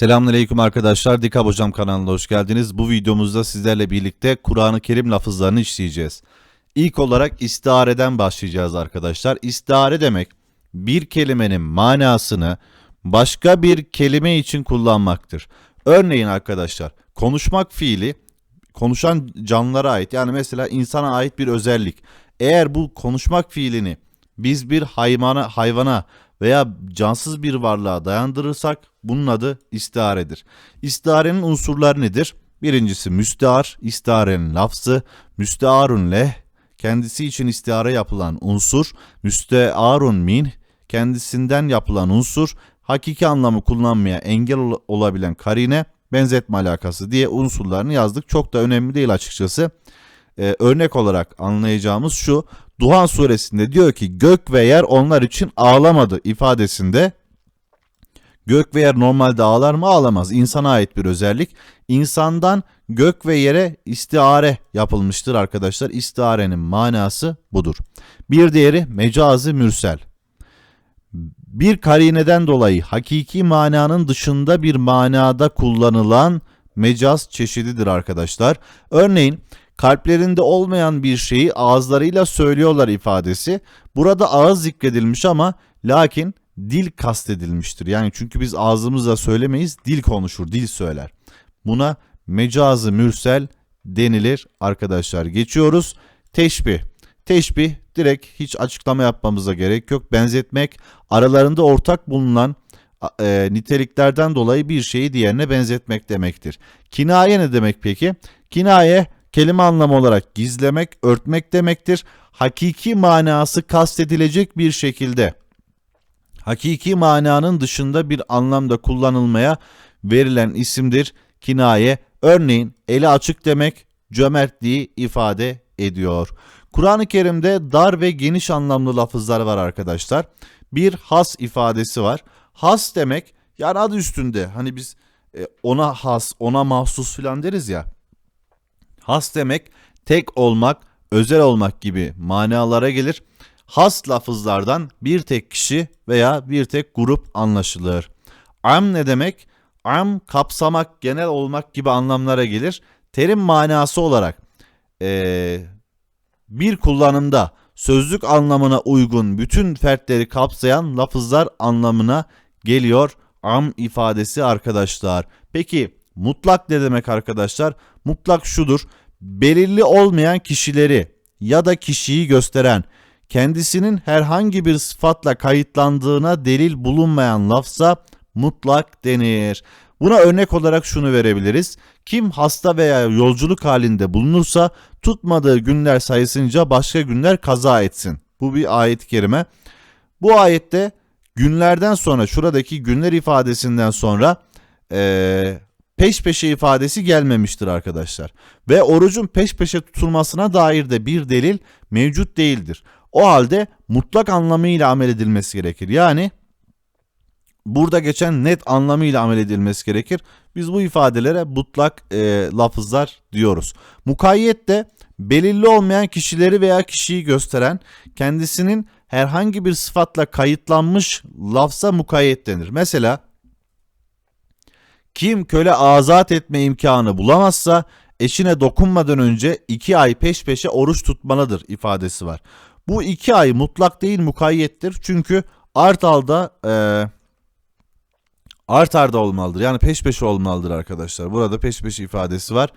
Selamünaleyküm arkadaşlar. Dikab Hocam kanalına hoş geldiniz. Bu videomuzda sizlerle birlikte Kur'an-ı Kerim lafızlarını işleyeceğiz. İlk olarak istiareden başlayacağız arkadaşlar. İstihare demek bir kelimenin manasını başka bir kelime için kullanmaktır. Örneğin arkadaşlar konuşmak fiili konuşan canlılara ait yani mesela insana ait bir özellik. Eğer bu konuşmak fiilini biz bir hayvana, hayvana veya cansız bir varlığa dayandırırsak bunun adı istiaredir. İstiarenin unsurları nedir? Birincisi müstehar, istiarenin lafzı, müsteharun leh, kendisi için istihare yapılan unsur, müsteharun min, kendisinden yapılan unsur, hakiki anlamı kullanmaya engel ol- olabilen karine, benzetme alakası diye unsurlarını yazdık. Çok da önemli değil açıkçası. Ee, örnek olarak anlayacağımız şu. Duhan suresinde diyor ki gök ve yer onlar için ağlamadı ifadesinde gök ve yer normalde ağlar mı ağlamaz. İnsana ait bir özellik. İnsandan gök ve yere istiare yapılmıştır arkadaşlar. İstiarenin manası budur. Bir diğeri mecazi mürsel. Bir karineden dolayı hakiki mananın dışında bir manada kullanılan mecaz çeşididir arkadaşlar. Örneğin kalplerinde olmayan bir şeyi ağızlarıyla söylüyorlar ifadesi. Burada ağız zikredilmiş ama lakin dil kastedilmiştir. Yani çünkü biz ağzımızla söylemeyiz, dil konuşur, dil söyler. Buna mecazı mürsel denilir arkadaşlar. Geçiyoruz. Teşbih. Teşbih direkt hiç açıklama yapmamıza gerek yok. Benzetmek aralarında ortak bulunan e, niteliklerden dolayı bir şeyi diğerine benzetmek demektir. Kinaye ne demek peki? Kinaye kelime anlamı olarak gizlemek, örtmek demektir. Hakiki manası kastedilecek bir şekilde hakiki mananın dışında bir anlamda kullanılmaya verilen isimdir kinaye. Örneğin eli açık demek cömertliği ifade ediyor. Kur'an-ı Kerim'de dar ve geniş anlamlı lafızlar var arkadaşlar. Bir has ifadesi var. Has demek yani adı üstünde hani biz e, ona has, ona mahsus filan deriz ya. Has demek tek olmak, özel olmak gibi manalara gelir. Has lafızlardan bir tek kişi veya bir tek grup anlaşılır. Am ne demek? Am kapsamak, genel olmak gibi anlamlara gelir. Terim manası olarak eee, bir kullanımda sözlük anlamına uygun bütün fertleri kapsayan lafızlar anlamına geliyor am ifadesi arkadaşlar. Peki mutlak ne demek arkadaşlar? Mutlak şudur. Belirli olmayan kişileri ya da kişiyi gösteren kendisinin herhangi bir sıfatla kayıtlandığına delil bulunmayan lafza mutlak denir. Buna örnek olarak şunu verebiliriz. Kim hasta veya yolculuk halinde bulunursa tutmadığı günler sayısınca başka günler kaza etsin. Bu bir ayet-i kerime. Bu ayette günlerden sonra şuradaki günler ifadesinden sonra eee, peş peşe ifadesi gelmemiştir arkadaşlar. Ve orucun peş peşe tutulmasına dair de bir delil mevcut değildir. O halde mutlak anlamıyla amel edilmesi gerekir. Yani burada geçen net anlamıyla amel edilmesi gerekir. Biz bu ifadelere mutlak e, lafızlar diyoruz. Mukayyet de belirli olmayan kişileri veya kişiyi gösteren kendisinin herhangi bir sıfatla kayıtlanmış lafza mukayyet denir. Mesela kim köle azat etme imkanı bulamazsa eşine dokunmadan önce iki ay peş peşe oruç tutmalıdır ifadesi var. Bu iki ay mutlak değil mukayyettir. Çünkü art alda e, art arda olmalıdır. Yani peş peşe olmalıdır arkadaşlar. Burada peş peşe ifadesi var.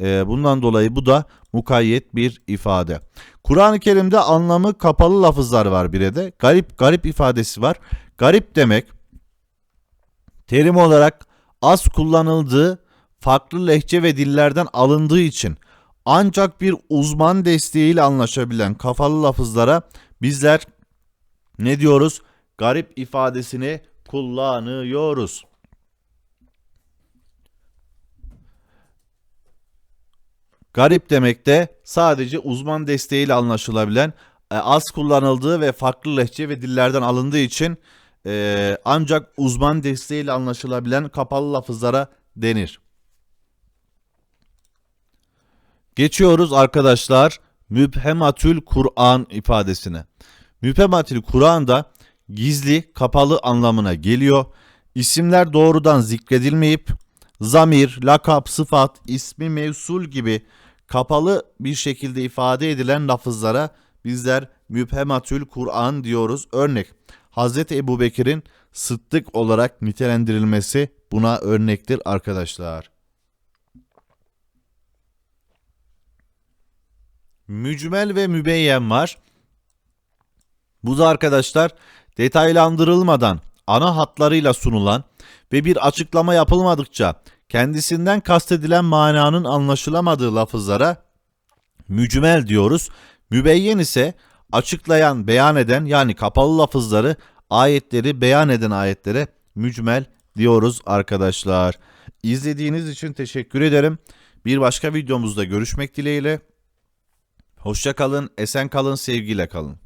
E, bundan dolayı bu da mukayyet bir ifade. Kur'an-ı Kerim'de anlamı kapalı lafızlar var bir de. Garip garip ifadesi var. Garip demek terim olarak az kullanıldığı farklı lehçe ve dillerden alındığı için ancak bir uzman desteğiyle anlaşabilen kafalı lafızlara bizler ne diyoruz? Garip ifadesini kullanıyoruz. Garip demek de sadece uzman desteğiyle anlaşılabilen, e, az kullanıldığı ve farklı lehçe ve dillerden alındığı için e, ancak uzman desteğiyle anlaşılabilen kapalı lafızlara denir. Geçiyoruz arkadaşlar mübhematül Kur'an ifadesine. Mübhematül Kur'an da gizli, kapalı anlamına geliyor. İsimler doğrudan zikredilmeyip zamir, lakap, sıfat, ismi mevsul gibi kapalı bir şekilde ifade edilen lafızlara bizler müphematül Kur'an diyoruz. Örnek Hz. Ebu Bekir'in sıddık olarak nitelendirilmesi buna örnektir arkadaşlar. Mücmel ve mübeyyen var. Bu da arkadaşlar detaylandırılmadan ana hatlarıyla sunulan ve bir açıklama yapılmadıkça kendisinden kastedilen mananın anlaşılamadığı lafızlara mücmel diyoruz. Mübeyyen ise açıklayan, beyan eden yani kapalı lafızları, ayetleri beyan eden ayetlere mücmel diyoruz arkadaşlar. İzlediğiniz için teşekkür ederim. Bir başka videomuzda görüşmek dileğiyle. Hoşça kalın, esen kalın, sevgiyle kalın.